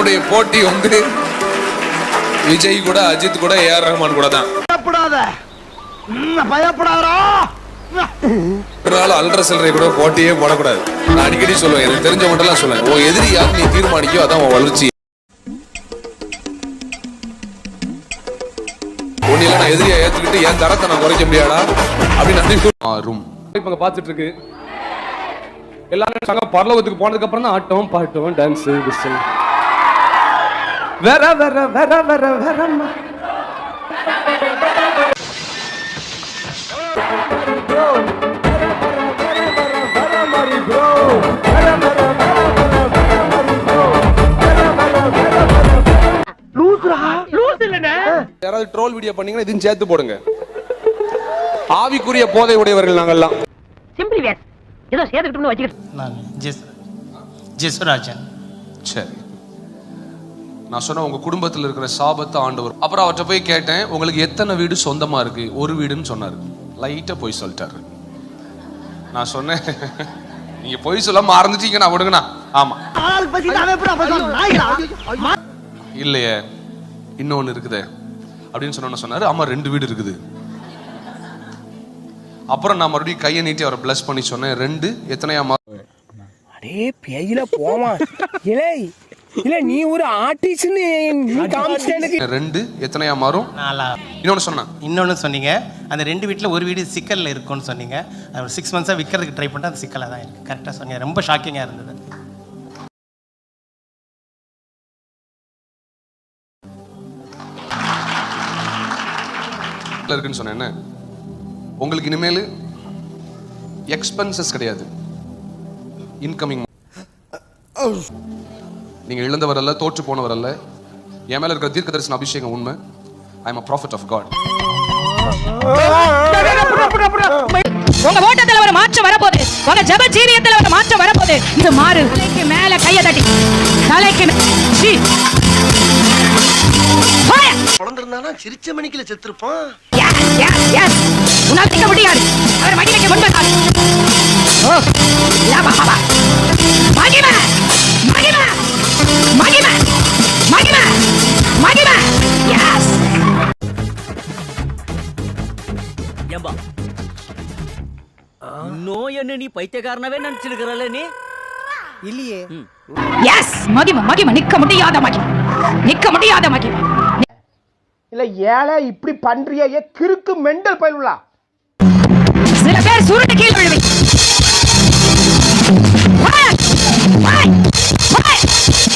நம்முடைய போட்டி வந்து விஜய் கூட அஜித் கூட ஏஆர் ரஹ்மான் கூட தான். பயப்படாத. அல்ற சில்லறை கூட போட்டியே போடக்கூடாது. நான் அடிக்கடி சொல்லுவேன் எனக்கு தெரிஞ்சவங்கட்டெல்லாம் சொல்லுவேன். உன் எதிரி யார் நீ தீர்மானிக்கோ அதான் உன் வளர்ச்சி. ஒன்னில நான் எதிரியா ஏத்துக்கிட்டு என் தரத்தை நான் குறைக்க முடியாதா? அப்படின்னு மாறும் இப்ப பாத்துட்டு இருக்கு. எல்லாரும் பரலோகத்துக்கு போனதுக்கு அப்புறம் தான் ஆட்டம் பாட்டம் டான்ஸ் விசில் வேற வேற வேற வேற வேற யாராவது ட்ரோல் வீடியோ பண்ணீங்கன்னா இதையும் சேர்த்து போடுங்க. ஆவிக்குரிய போதை உடையவர்கள் நாங்கெல்லாம் சிம்பிளி வேஸ் ஏதோ சேர்த்துக்கிட்டோம்னு வச்சுக்கிட்டு. நான் ஜெஸ் ஜெசுராஜன். சரி. நான் சொன்ன உங்க குடும்பத்தில் இருக்கிற சாபத்தை ஆண்டவர் அப்புறம் அவர்கிட்ட போய் கேட்டேன் உங்களுக்கு எத்தனை வீடு சொந்தமா இருக்கு? ஒரு வீடுன்னு சொன்னாரு. லைட்டா போய் சொல்லிட்டாரு. நான் சொன்னேன் நீங்க பொய் சொல்லாம மறந்துட்டீங்க நான் விடுங்கண்ணா. ஆமா? இல்லையே இன்னொன்னு இருக்குதே. அப்படின்னு சொன்ன சொன்னாரு ஆமா ரெண்டு வீடு இருக்குது. அப்புறம் நான் மறுபடியும் கையை நீட்டி அவரை பிளஸ் பண்ணி சொன்னேன் ரெண்டு எத்தனையா அடே பேயில போமா இலே இல்ல நீ ஒரு ஆர்டிஸ்ட்னு ரெண்டு எத்தனையா மாறும்? நாலா. இன்னொன்னு சொன்னேன் இன்னொன்று சொன்னீங்க. அந்த ரெண்டு வீட்டில் ஒரு வீடு சிக்கலில் இருக்கும்னு சொன்னீங்க. அது சிக்ஸ் மந்த்ஸாக விற்கிறதுக்கு ட்ரை பண்ணிட்டு அது சிக்கலாக தான் இருக்குது கரெக்டாக சொன்னீங்க. ரொம்ப ஷாக்கிங்காக இருந்தது. இருக்குன்னு சொன்னேன் என்ன? உங்களுக்கு இனிமேல் எக்ஸ்பென்சஸ் கிடையாது. இன்கமிங் நீங்க இழந்தவர் அல்ல தோற்று போனவர் அல்ல என் மேல இருக்கிற தீர்க்க தரிசன அபிஷேகம் உண்மை. I am a prophet of God. உங்க ஓட்டத்துல ஒரு மாற்றம் வரப்போகுது. உங்க ஜப ஜீவியத்துல ஒரு மாற்றம் வரப்போகுது. இது மாறு தலைக்கு மேல கைய தட்டி. தலைக்கு! பிறந்திருந்தானா? சிரிச்ச மணிக்குல செத்துருப்பான். உன்னால் நிற்க முடியாது. அவர் மகிமைக்கு முன்பதால் ஓ. மகிமை மகிமை. மகிமை! மகிமை! மகிமை! எஸ் ஏம்பா. இன்னும் என்ன நீ பைத்தியக்காரனவே நினைச்சிருக்கிறல்ல நீ? இல்லையே. எஸ் மகிமை மகிமை நிற்க முடியாத மகிமை. நிற்க முடியாத மகிமை. இல்ல ஏழை இப்படி பண்றியே ஏ கிறுக்கு மெண்டல் பயிலுலா சில பேர் சுருட்டு கீழ் விழுவி.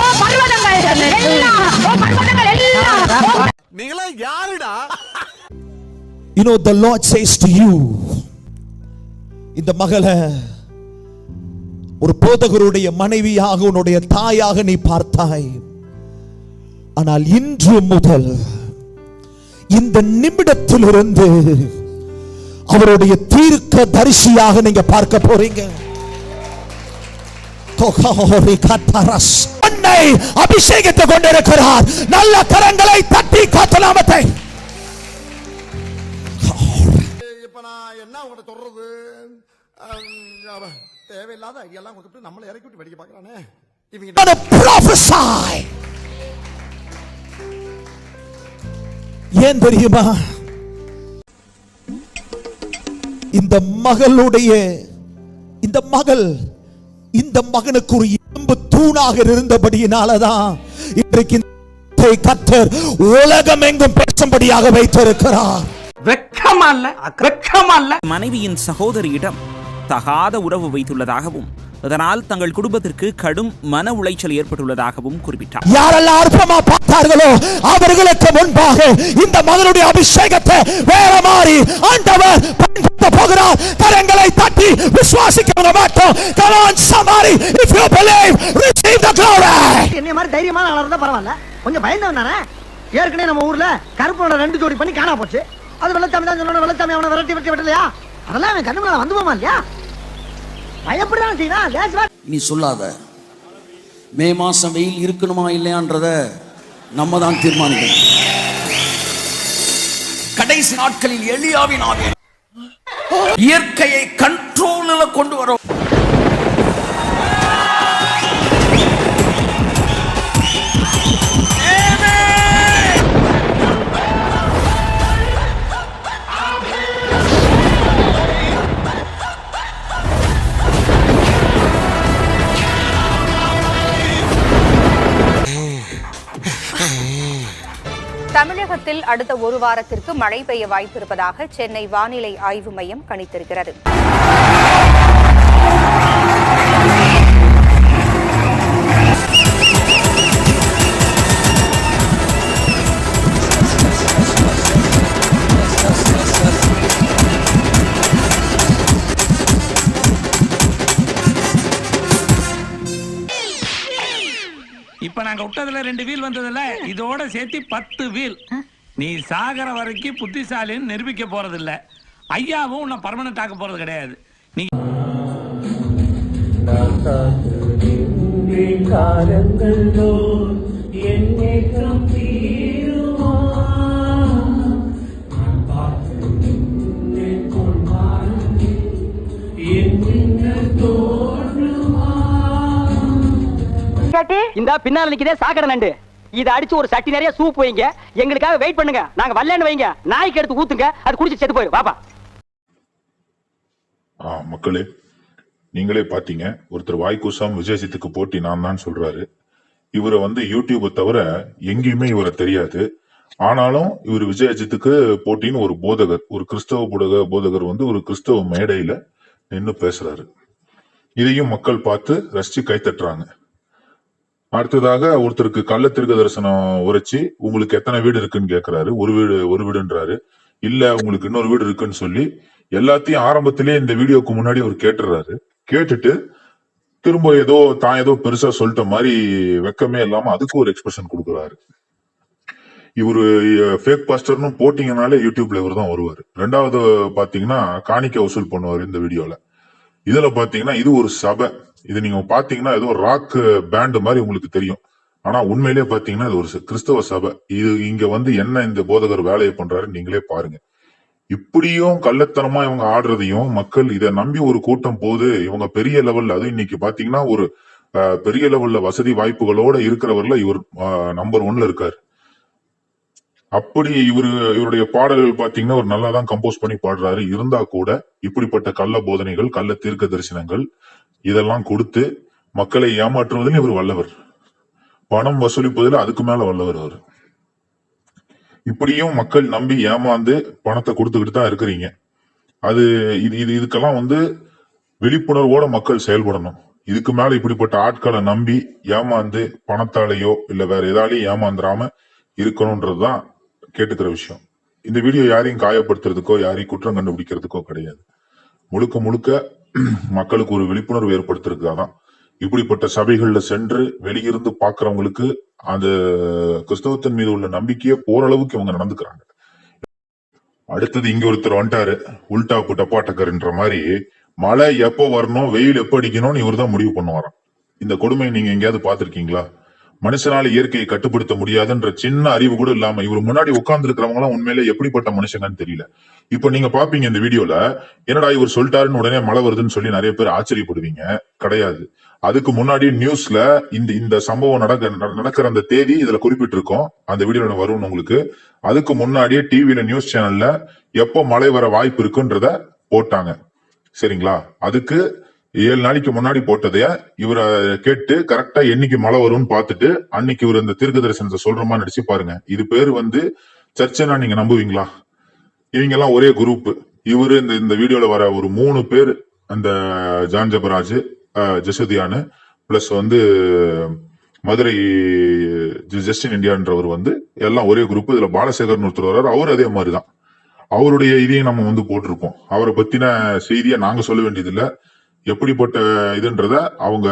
ஓ நீங்களா யாருடா? You know, the Lord says to you, இந்த மகளை ஒரு போதகருடைய மனைவியாக உன்னுடைய தாயாக நீ பார்த்தாய். ஆனால் இன்று முதல் இந்த நிமிடத்திலிருந்து அவருடைய தீர்க்க தரிசியாக நீங்க பார்க்க போறீங்க. அபிஷேகத்தை கொண்டிருக்கிறார். நல்ல கரங்களை தட்டி காத்தலாமத்தை இப்ப நான் என்ன உங்கள்ட்ட சொல்றது? தேவையில்லாத ஐடியெல்லாம் கொடுத்துட்டு நம்மளை இறக்கி விட்டு வெடிக்க பாக்குறானே இவங்க. ஏன் தெரியுமா? இந்த மகளுடைய இந்த மகள் இந்த மகனுக்கு ஒரு இரும்பு தூணாக இருந்தபடியினாலதான் இன்றைக்கு இந்த கத்தர் உலகம் எங்கும் பேசும்படியாக வைத்திருக்கிறார். வெக்கமா இல்ல? வெக்கமா இல்ல? மனைவியின் சகோதரியிடம் தகாத உறவு வைத்துள்ளதாகவும் இதனால் தங்கள் குடும்பத்திற்கு கடும் மன உளைச்சல் ஏற்பட்டுள்ளதாகவும் குறிப்பிட்டார். யாரெல்லாம் அற்பமா பார்த்தார்களோ அவர்களுக்கு முன்பாக இந்த மகனுடைய அபிஷேகத்தை வேற மாதிரி ஆண்டவர் போகிறார். கரங்களை தட்டி விசுவாசிக்க மாட்டோம் on somebody if you believe receive the glory. என்ன மாதிரி தைரியமான ஆளா இருந்தா பரவாயில்ல. கொஞ்சம் பயந்தவன் தானே ஏற்கனவே நம்ம ஊர்ல கருப்பனோட ரெண்டு ஜோடி பண்ணி காணா போச்சு. அது வெள்ளச்சாமி தான் சொன்ன வெள்ளச்சாமி அவனை விரட்டி விரட்டி விட்டலையா அதெல்லாம் அவன் கண்ணு மேல வந்து போமா இல்லையா? பயப்படதான் நீ சொல்லாத. மே மாசம் வெயில் இருக்கணுமா இல்லையான்றத நம்ம தான் தீர்மானிக்கணும். கடைசி நாட்களில் எளியாவின் ஆவியன் இயற்கையை கண்ட்ரோலில் கொண்டு வரும் தமிழகத்தில் அடுத்த ஒரு வாரத்திற்கு மழை பெய்ய வாய்ப்பிருப்பதாக சென்னை வானிலை ஆய்வு மையம் கணித்திருக்கிறது. நாங்க விட்டதுல ரெண்டு வீல் வந்ததுல இதோட சேர்த்து பத்து வீல். நீ சாகர வரைக்கும் புத்திசாலின்னு நிரூபிக்க போறது இல்ல ஐயாவும் உன்னை பர்மனன்ட் ஆக்க போறது கிடையாது. நீ இந்த பின்னால நிக்குதே சாக்கடை நண்டு. இதை அடிச்சு ஒரு சட்டி நிறைய சூப் வைங்க. எங்களுக்காக வெயிட் பண்ணுங்க. நாங்க வரலன்னு வைங்க. நாய்க்கு எடுத்து ஊத்துங்க. அது குடிச்சு செத்து போயிடும் பாப்பா ஆ மக்களே நீங்களே பாத்தீங்க. ஒருத்தர் வாய்க்கூசாம விஜயசித்துக்கு போட்டி நான் தான் சொல்றாரு. இவரை வந்து யூடியூபை தவிர எங்கேயுமே இவரை தெரியாது. ஆனாலும் இவர் விஜயஜித்துக்கு போட்டின்னு ஒரு போதகர் ஒரு கிறிஸ்தவ புடக போதகர் வந்து ஒரு கிறிஸ்தவ மேடையில நின்று பேசுறாரு. இதையும் மக்கள் பார்த்து ரசிச்சு கைத்தட்டுறாங்க. அடுத்ததாக ஒருத்தருக்கு கள்ள திருக்க தரிசனம் உரைச்சி உங்களுக்கு எத்தனை வீடு இருக்குன்னு கேக்குறாரு. ஒரு வீடு ஒரு வீடுன்றாரு. இல்ல உங்களுக்கு இன்னொரு வீடு இருக்குன்னு சொல்லி எல்லாத்தையும் ஆரம்பத்திலே இந்த வீடியோக்கு முன்னாடி அவர் கேட்டுறாரு. கேட்டுட்டு திரும்ப ஏதோ தான் ஏதோ பெருசா சொல்லிட்ட மாதிரி வெக்கமே இல்லாம அதுக்கு ஒரு எக்ஸ்பிரஷன் கொடுக்குறாரு. இவரு ஃபேக் பாஸ்டர்னு போட்டீங்கனாலே யூடியூப்ல இவர் தான் வருவார். ரெண்டாவது பாத்தீங்கன்னா காணிக்க வசூல் பண்ணுவார் இந்த வீடியோல. இதுல பாத்தீங்கன்னா இது ஒரு சபை. இது நீங்க பாத்தீங்கன்னா ஏதோ ராக் பேண்ட் மாதிரி உங்களுக்கு தெரியும். ஆனா உண்மையிலே பாத்தீங்கன்னா இது ஒரு கிறிஸ்தவ சபை. இது இங்க வந்து என்ன இந்த போதகர் வேலையை பண்றாரு நீங்களே பாருங்க. இப்படியும் கள்ளத்தனமா இவங்க ஆடுறதையும் மக்கள் இதை நம்பி ஒரு கூட்டம் போது இவங்க பெரிய லெவல்ல அது இன்னைக்கு பாத்தீங்கன்னா ஒரு அஹ், பெரிய லெவல்ல வசதி வாய்ப்புகளோட இருக்கிறவர்ல இவர் நம்பர் ஒன்ல இருக்காரு. அப்படி இவரு இவருடைய பாடல்கள் பாத்தீங்கன்னா ஒரு நல்லா தான் கம்போஸ் பண்ணி பாடுறாரு. இருந்தா கூட இப்படிப்பட்ட கள்ள போதனைகள் கள்ள தீர்க்க தரிசனங்கள் இதெல்லாம் கொடுத்து மக்களை ஏமாற்றுவதில் இவர் வல்லவர். பணம் வசூலிப்பதில் அதுக்கு மேல வல்லவர் அவர். இப்படியும் மக்கள் நம்பி ஏமாந்து பணத்தை கொடுத்துக்கிட்டு தான் இருக்கிறீங்க. அது இது இது இதுக்கெல்லாம் வந்து விழிப்புணர்வோட மக்கள் செயல்படணும். இதுக்கு மேல இப்படிப்பட்ட ஆட்களை நம்பி ஏமாந்து பணத்தாலேயோ இல்ல வேற எதாலையும் ஏமாந்துராம இருக்கணும்ன்றதுதான் கேட்டுக்கிற விஷயம். இந்த வீடியோ யாரையும் காயப்படுத்துறதுக்கோ யாரையும் குற்றம் கண்டுபிடிக்கிறதுக்கோ கிடையாது. முழுக்க முழுக்க மக்களுக்கு ஒரு விழிப்புணர்வு ஏற்படுத்துறதுக்காக இப்படிப்பட்ட சபைகள்ல சென்று வெளியிருந்து பாக்குறவங்களுக்கு அந்த கிறிஸ்தவத்தின் மீது உள்ள நம்பிக்கையை ஓரளவுக்கு இவங்க நடந்துக்கிறாங்க. அடுத்தது இங்க ஒருத்தர் வந்துட்டாரு உல்டா புட்டப்பாட்டக்கர்ன்ற மாதிரி. மழை எப்போ வரணும் வெயில் எப்போ அடிக்கணும்னு இவர் தான் முடிவு பண்ணுவாராம். இந்த கொடுமையை நீங்க எங்கேயாவது பாத்திருக்கீங்களா மனுஷனால இயற்கையை கட்டுப்படுத்த முடியாதுன்ற சின்ன அறிவு கூட இல்லாம இவர் முன்னாடி உட்கார்ந்து இருக்கிறவங்க எல்லாம் உண்மையிலே எப்படிப்பட்ட மனுஷங்கன்னு தெரியல. இப்போ நீங்க பாப்பீங்க இந்த வீடியோல என்னடா இவர் சொல்லிட்டாருன்னு உடனே மழை வருதுன்னு சொல்லி நிறைய பேர் ஆச்சரியப்படுவீங்க. கிடையாது. அதுக்கு முன்னாடி நியூஸ்ல இந்த இந்த சம்பவம் நடக்க நடக்கிற அந்த தேதி இதுல குறிப்பிட்டிருக்கோம். அந்த வீடியோல வரும் உங்களுக்கு. அதுக்கு முன்னாடியே டிவியில நியூஸ் சேனல்ல எப்போ மழை வர வாய்ப்பு இருக்குன்றத போட்டாங்க. சரிங்களா? அதுக்கு ஏழு நாளைக்கு முன்னாடி போட்டதைய? இவரை கேட்டு கரெக்டா என்னைக்கு மழை வரும்னு பார்த்துட்டு அன்னைக்கு இவர் இந்த தீர்க்க தரிசனத்தை சொல்ற மாதிரி நடிச்சு பாருங்க. இது பேர் வந்து சர்ச்சைனா நீங்க நம்புவீங்களா? இவங்க எல்லாம் ஒரே குரூப் இவரு இந்த இந்த வீடியோல வர ஒரு மூணு பேர் அந்த ஜான் ஜபராஜ் அஹ், பிளஸ் வந்து மதுரை ஜஸ்டின் இந்தியான்றவர் வந்து எல்லாம் ஒரே குரூப் இதுல பாலசேகர்னு ஒருத்தர் வர்றாரு. அவர் அதே மாதிரிதான். அவருடைய இதையும் நம்ம வந்து போட்டிருக்கோம். அவரை பத்தின செய்தியை நாங்க சொல்ல வேண்டியதில்லை. எப்படிப்பட்ட இதுன்றத அவங்க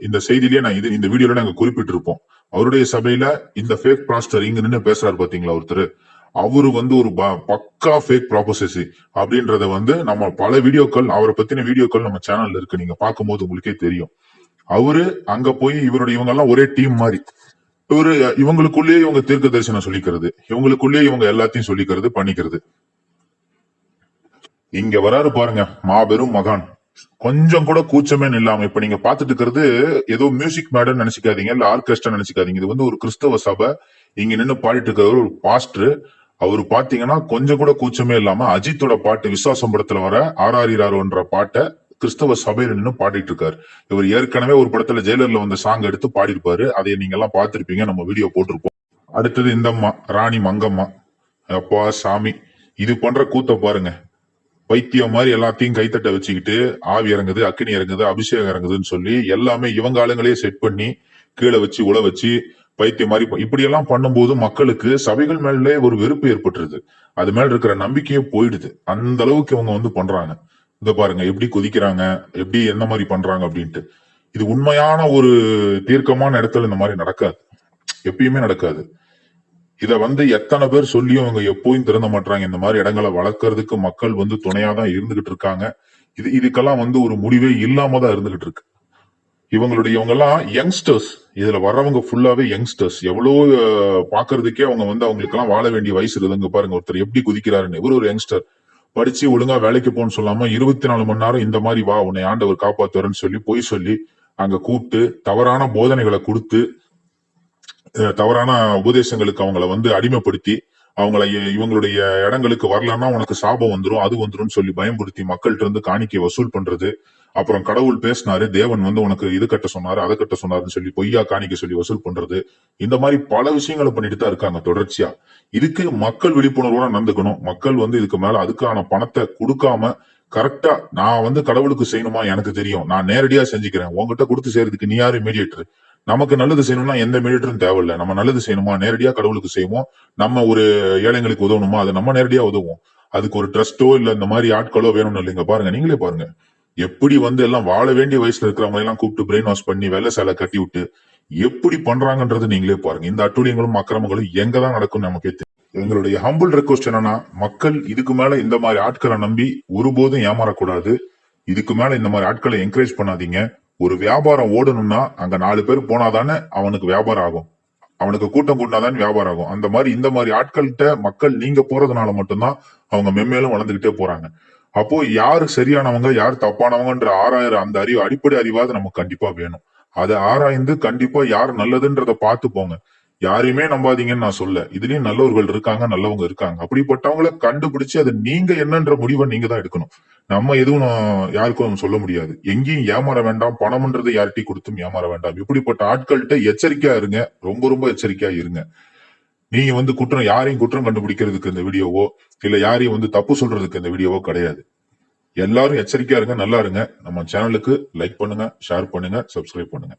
இந்த செய்தியிலேயே நான் இது இந்த வீடியோல நாங்க குறிப்பிட்டிருப்போம். அவருடைய சபையில இந்த ஃபேக் பாஸ்டர் இங்க நின்னு பேசுறாரு பாத்தீங்களா ஒருத்தர்? அவரு வந்து ஒரு ப- பக்கா ஃபேக் ப்ராபசசி அப்படின்றத வந்து நம்ம பல வீடியோக்கள் அவரை பத்தின வீடியோக்கள் நம்ம சேனல்ல இருக்கு. நீங்க பார்க்கும்போது உங்களுக்கே தெரியும். அவரு அங்க போய் இவருடைய இவங்க எல்லாம் ஒரே டீம் மாதிரி. இவரு இவங்களுக்குள்ளேயே இவங்க தீர்க்க தரிசனம் சொல்லிக்கிறது. இவங்களுக்குள்ளேயே இவங்க எல்லாத்தையும் சொல்லிக்கிறது பண்ணிக்கிறது. இங்க வராரு பாருங்க மாபெரும் மகான். கொஞ்சம் கூட கூச்சமே இல்லாம இப்ப நீங்க பாத்துட்டு இருக்கிறது ஏதோ மியூசிக் மேடம் நினைச்சுக்காதீங்க இல்ல ஆர்கெஸ்ட்ரா நினைச்சுக்காதீங்க. இது வந்து ஒரு கிறிஸ்தவ சபை. இங்க நின்னு பாடிட்டு இருக்கிறவர் ஒரு பாஸ்டர் அவர் பாத்தீங்கன்னா கொஞ்சம் கூட கூச்சமே இல்லாம அஜித்தோட பாட்டு விசுவாசம் படத்துல வர ஆராரிராரோன்ற பாட்டை கிறிஸ்தவ சபையில நின்னு பாடிட்டு இருக்காரு. இவர் ஏற்கனவே ஒரு படத்துல ஜெயிலர்ல வந்த சாங் எடுத்து பாடிருப்பாரு அதை நீங்க எல்லாம் பாத்திருப்பீங்க நம்ம வீடியோ போட்டிருப்போம். அடுத்தது இந்த அம்மா ராணி மங்கம்மா. அப்பா சாமி. இது பண்ற கூத்த பாருங்க. வைத்தியம் மாதிரி எல்லாத்தையும் கைத்தட்ட வச்சுக்கிட்டு ஆவி இறங்குது அக்னி இறங்குது அபிஷேகம் இறங்குதுன்னு சொல்லி எல்லாமே இவங்க ஆளுங்களே செட் பண்ணி கீழே வச்சு உழ வச்சு பைத்தியம் மாதிரி இப்படியெல்லாம் இப்படி எல்லாம் பண்ணும்போது மக்களுக்கு சபைகள் மேலே ஒரு வெறுப்பு ஏற்பட்டுருது. அது மேல இருக்கிற நம்பிக்கையே போயிடுது. அந்த அளவுக்கு இவங்க வந்து பண்றாங்க. இத பாருங்க எப்படி கொதிக்கிறாங்க எப்படி என்ன மாதிரி பண்றாங்க அப்படின்ட்டு. இது உண்மையான ஒரு தீர்க்கமான இடத்துல இந்த மாதிரி நடக்காது. எப்பயுமே நடக்காது. இத வந்து எத்தனை பேர் சொல்லியும் அவங்க எப்பவும் திறந்த மாட்டாங்க இந்த மாதிரி இடங்களை வளர்க்கறதுக்கு மக்கள் வந்து துணையா தான் இருந்துகிட்டு இருக்காங்க. இது இதுக்கெல்லாம் வந்து ஒரு முடிவே இல்லாம தான் இருந்துகிட்டு இருக்கு. இவங்களுடைய இவங்க எல்லாம் யங்ஸ்டர்ஸ் இதுல வர்றவங்க ஃபுல்லாவே யங்ஸ்டர்ஸ் எவ்வளவு பாக்குறதுக்கே அவங்க வந்து அவங்களுக்கு எல்லாம் வாழ வேண்டிய வயசு இருக்குதுங்க பாருங்க. ஒருத்தர் எப்படி குதிக்கிறாருன்னு. இவர் ஒரு யங்ஸ்டர் படிச்சு ஒழுங்கா வேலைக்கு போகணும்னு சொல்லாம இருபத்தி நாலு மணி நேரம் இந்த மாதிரி வா உன்னை ஆண்டவர் காப்பாத்துறன்னு சொல்லி பொய் சொல்லி அங்க கூப்பிட்டு தவறான போதனைகளை கொடுத்து தவறான உபதேசங்களுக்கு அவங்கள வந்து அடிமைப்படுத்தி அவங்கள இவங்களுடைய இடங்களுக்கு வரலன்னா உனக்கு சாபம் வந்துடும் அது வந்துடும் சொல்லி பயன்படுத்தி மக்கள்கிட்ட இருந்து காணிக்கை வசூல் பண்றது. அப்புறம் கடவுள் பேசினாரு தேவன் வந்து உனக்கு இது கட்ட சொன்னாரு அதை கட்ட சொன்னாருன்னு சொல்லி பொய்யா காணிக்கை சொல்லி வசூல் பண்றது. இந்த மாதிரி பல விஷயங்களை பண்ணிட்டு தான் இருக்காங்க தொடர்ச்சியா. இதுக்கு மக்கள் விழிப்புணர்வோட நடந்துக்கணும். மக்கள் வந்து இதுக்கு மேல அதுக்கான பணத்தை கொடுக்காம கரெக்டா நான் வந்து கடவுளுக்கு செய்யணுமா எனக்கு தெரியும். நான் நேரடியா செஞ்சுக்கிறேன். உங்ககிட்ட கொடுத்து செய்யறதுக்கு நீ யாரு மீடியேட்டர் நமக்கு நல்லது செய்யணும்னா எந்த மிலிட்டரும் தேவையில்லை. நம்ம நல்லது செய்யணுமா? நேரடியா கடவுளுக்கு செய்வோம்? நம்ம ஒரு ஏழைங்களுக்கு உதவணுமா? அதை நம்ம நேரடியா உதவும் அதுக்கு ஒரு ட்ரஸ்டோ இல்ல இந்த மாதிரி ஆட்களோ வேணும்னு இல்லைங்க. பாருங்க நீங்களே பாருங்க. எப்படி வந்து எல்லாம் வாழ வேண்டிய வயசுல இருக்கிறவங்க எல்லாம் கூப்பிட்டு பிரெயின் வாஷ் பண்ணி வெள்ள சேலை கட்டி விட்டு எப்படி பண்றாங்கன்றது நீங்களே பாருங்க. இந்த அட்டூழியங்களும் அக்கிரமங்களும் எங்க தான் நடக்கும் நமக்கே தெரியும் எங்களுடைய ஹம்பிள் ரெக்வஸ்ட் என்னன்னா மக்கள் இதுக்கு மேல இந்த மாதிரி ஆட்களை நம்பி ஒருபோதும் ஏமாறக்கூடாது. இதுக்கு மேல இந்த மாதிரி ஆட்களை என்கரேஜ் பண்ணாதீங்க. ஒரு வியாபாரம் ஓடணும்னா அங்க நாலு பேர் போனாதானே அவனுக்கு வியாபாரம் ஆகும். அவனுக்கு கூட்டம் கூட்டினாதான் வியாபாரம் ஆகும். அந்த மாதிரி இந்த மாதிரி ஆட்கள்கிட்ட மக்கள் நீங்க போறதுனால மட்டும்தான் அவங்க மென்மேலும் வளர்ந்துகிட்டே போறாங்க. அப்போ யாரு சரியானவங்க யார் தப்பானவங்கன்ற ஆராயிற அந்த அறிவு அடிப்படை அறிவாவது நமக்கு கண்டிப்பா வேணும். அதை ஆராய்ந்து கண்டிப்பா யார் நல்லதுன்றத பார்த்து போங்க. யாரையுமே நம்பாதீங்கன்னு நான் சொல்ல. இதுலயும் நல்லவர்கள் இருக்காங்க நல்லவங்க இருக்காங்க. அப்படிப்பட்டவங்கள கண்டுபிடிச்சு அது நீங்க என்னன்ற முடிவை நீங்க தான் எடுக்கணும். நம்ம எதுவும் யாருக்கும் சொல்ல முடியாது. எங்கேயும் ஏமாற வேண்டாம். பணம்ன்றது யார்கிட்டயும் கொடுத்தும் ஏமாற வேண்டாம். இப்படிப்பட்ட ஆட்கள்கிட்ட எச்சரிக்கையா இருங்க. ரொம்ப ரொம்ப எச்சரிக்கையா இருங்க. நீங்க வந்து குற்றம் யாரையும் குற்றம் கண்டுபிடிக்கிறதுக்கு இந்த வீடியோவோ இல்ல யாரையும் வந்து தப்பு சொல்றதுக்கு இந்த வீடியோவோ கிடையாது. எல்லாரும் எச்சரிக்கையா இருங்க நல்லா இருங்க. நம்ம சேனலுக்கு லைக் பண்ணுங்க ஷேர் பண்ணுங்க சப்ஸ்கிரைப் பண்ணுங்க.